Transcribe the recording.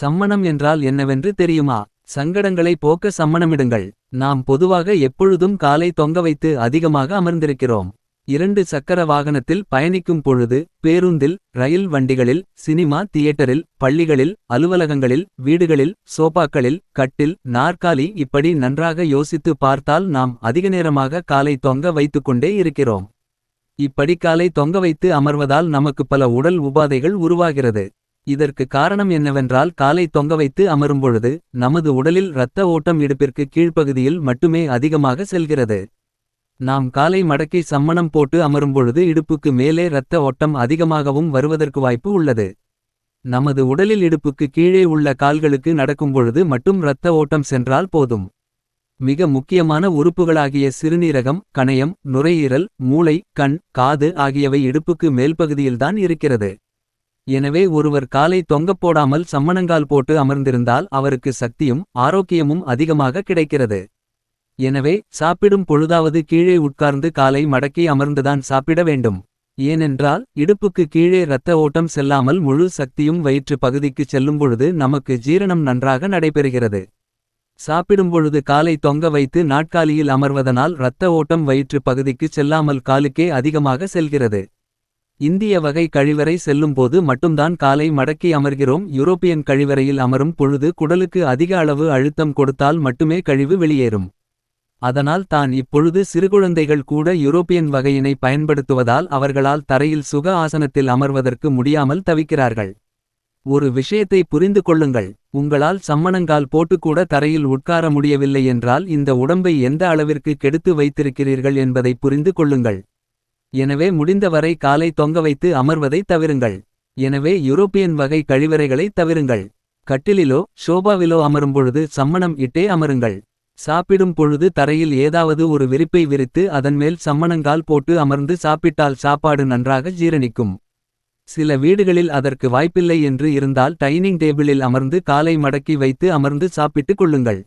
சம்மணம் என்றால் என்னவென்று தெரியுமா? சங்கடங்களை போக்க சம்மணமிடுங்கள். நாம் பொதுவாக எப்பொழுதும் காலை தொங்க வைத்து அதிகமாக அமர்ந்திருக்கிறோம். இரண்டு சக்கர வாகனத்தில் பயணிக்கும் பொழுது பேருந்தில் ரயில் வண்டிகளில் சினிமா தியேட்டரில் பள்ளிகளில் அலுவலகங்களில் வீடுகளில் சோபாக்களில் கட்டில் நாற்காலி இப்படி நன்றாக யோசித்து பார்த்தால் நாம் அதிக நேரமாக காலை தொங்க வைத்துக்கொண்டே இருக்கிறோம். இப்படி காலை தொங்க வைத்து அமர்வதால் நமக்கு பல உடல் உபாதைகள் உருவாகிறது. இதற்கு காரணம் என்னவென்றால் காலை தொங்க வைத்து அமரும்பொழுது நமது உடலில் இரத்த ஓட்டம் இடுப்பிற்கு கீழ்ப்பகுதியில் மட்டுமே அதிகமாக செல்கிறது. நாம் காலை மடக்கி சம்மணம் போட்டு அமரும்பொழுது இடுப்புக்கு மேலே இரத்த ஓட்டம் அதிகமாகவும் வருவதற்கு வாய்ப்பு உள்ளது. நமது உடலில் இடுப்புக்கு கீழே உள்ள கால்களுக்கு நடக்கும்பொழுது மட்டும் இரத்த ஓட்டம் சென்றால் போதும். மிக முக்கியமான உறுப்புகளாகிய சிறுநீரகம் கணையம் நுரையீரல் மூளை கண் காது ஆகியவை இடுப்புக்கு மேல்பகுதியில்தான் இருக்கிறது. எனவே ஒருவர் காலை தொங்கப் போடாமல் சம்மணங்கால் போட்டு அமர்ந்திருந்தால் அவருக்கு சக்தியும் ஆரோக்கியமும் அதிகமாக கிடைக்கிறது. எனவே சாப்பிடும் பொழுதாவது கீழே உட்கார்ந்து காலை மடக்கி அமர்ந்துதான் சாப்பிட வேண்டும். ஏனென்றால் இடுப்புக்கு கீழே இரத்த ஓட்டம் செல்லாமல் முழு சக்தியும் வயிற்று பகுதிக்கு செல்லும் பொழுது நமக்கு ஜீரணம் நன்றாக நடைபெறுகிறது. சாப்பிடும்பொழுது காலை தொங்க வைத்து நாட்காலியில் அமர்வதனால் இரத்த ஓட்டம் வயிற்று பகுதிக்கு செல்லாமல் காலுக்கே அதிகமாக செல்கிறது. இந்திய வகை கழிவறை செல்லும்போது மட்டும்தான் காலை மடக்கி அமர்கிறோம். யூரோப்பியன் கழிவறையில் அமரும் பொழுது குடலுக்கு அதிக அளவு அழுத்தம் கொடுத்தால் மட்டுமே கழிவு வெளியேறும். அதனால் தான் இப்பொழுது சிறுகுழந்தைகள் கூட யூரோப்பியன் வகையினை பயன்படுத்துவதால் அவர்களால் தரையில் சுக ஆசனத்தில் அமர்வதற்கு முடியாமல் தவிக்கிறார்கள். ஒரு விஷயத்தை புரிந்து கொள்ளுங்கள். உங்களால் சம்மணங்கால் போட்டுக்கூட தரையில் உட்கார முடியவில்லை என்றால் இந்த உடம்பை எந்த அளவிற்கு கெடுத்து வைத்திருக்கிறீர்கள் என்பதை புரிந்து கொள்ளுங்கள். எனவே முடிந்தவரை காலை தொங்க வைத்து அமர்வதை தவிருங்கள். எனவே யூரோப்பியன் வகை கழிவறைகளை தவிருங்கள். கட்டிலிலோ ஷோபாவிலோ அமரும்பொழுது சம்மணம் இட்டே அமருங்கள். சாப்பிடும் பொழுது தரையில் ஏதாவது ஒரு விரிப்பை விரித்து அதன்மேல் சம்மணங்கால் போட்டு அமர்ந்து சாப்பிட்டால் சாப்பாடு நன்றாக ஜீரணிக்கும். சில வீடுகளில் அதற்கு வாய்ப்பில்லை என்று இருந்தால் டைனிங் டேபிளில் அமர்ந்து காலை மடக்கி வைத்து அமர்ந்து சாப்பிட்டுக் கொள்ளுங்கள்.